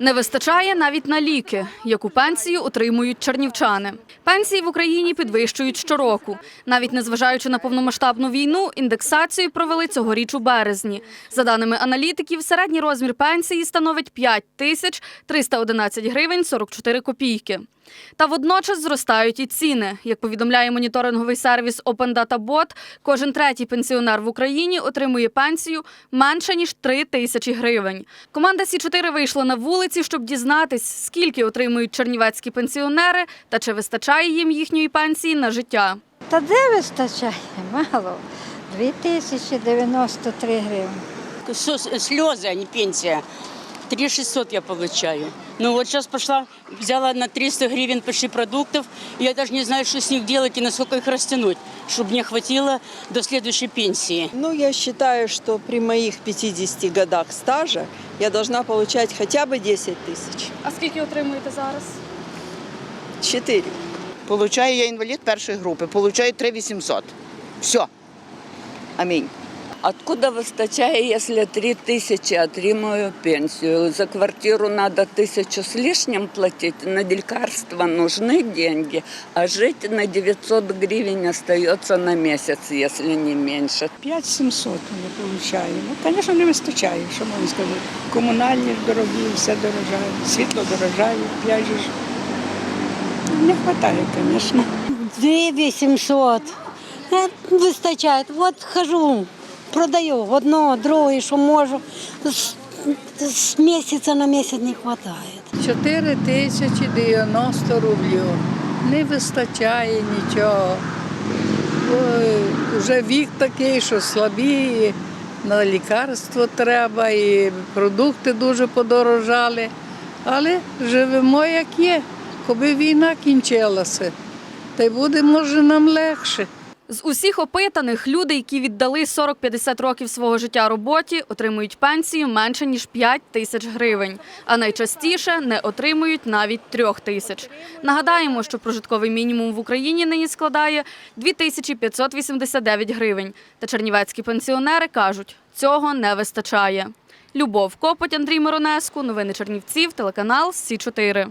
Не вистачає навіть на ліки, яку пенсію отримують чернівчани. Пенсії в Україні підвищують щороку. Навіть незважаючи на повномасштабну війну, індексацію провели цьогоріч у березні. За даними аналітиків, середній розмір пенсії становить 5 тисяч 311 гривень 44 копійки. Та водночас зростають і ціни. Як повідомляє моніторинговий сервіс Open Data Bot, кожен третій пенсіонер в Україні отримує пенсію менше ніж 3 тисячі гривень. Команда Сі 4 вийшла на вулиці, щоб дізнатись, скільки отримують чернівецькі пенсіонери та чи вистачає їм їхньої пенсії на життя. Та де вистачає? Мало. 2093 гривні. Слезы, а не пенсия. 3 600 я получаю. Ну вот сейчас пошла, взяла на 300 гривен почти продуктов. и Я даже не знаю, что с них делать и насколько их растянуть, чтобы мне хватило до следующей пенсии. Ну, я считаю, что при моих 50 годах стажа я должна получать хотя бы 10 тысяч. А скільки отримуєте зараз? 4. Получаю я інвалід першої групи, получаю 3800. Все. Амінь. Откуда выстачає, если три тысячи отримаю пенсию? За квартиру надо тысячу с лишним платить, на лекарства нужны деньги, а жить на 900 гривен остается на месяц, если не меньше. 5700 не получаю. Ну, звісно, не вистачає, що можна сказати. Комунальні ж дорогі, все дорожає, світло дорожає, п'ять же ж. Не вистачає, звісно. 2800. Е, Вистачає. От хожу, продаю одно, друге, що можу. З, місяця на місяць не вистачає. 4 тисячі 90 рублів. Не вистачає нічого. Ой, вже вік такий, що слабі, на лікарство треба, і продукти дуже подорожали. Але живемо як є, коли війна кінчилася. Та й буде, може, нам легше. З усіх опитаних люди, які віддали 40-50 років свого життя роботі, отримують пенсію менше ніж 5 тисяч гривень, а найчастіше не отримують навіть 3 тисяч. Нагадаємо, що прожитковий мінімум в Україні нині складає 2589 гривень. Та чернівецькі пенсіонери кажуть, цього не вистачає. Любов Копоть, Андрій Миронеску, новини Чернівців, телеканал Сі 4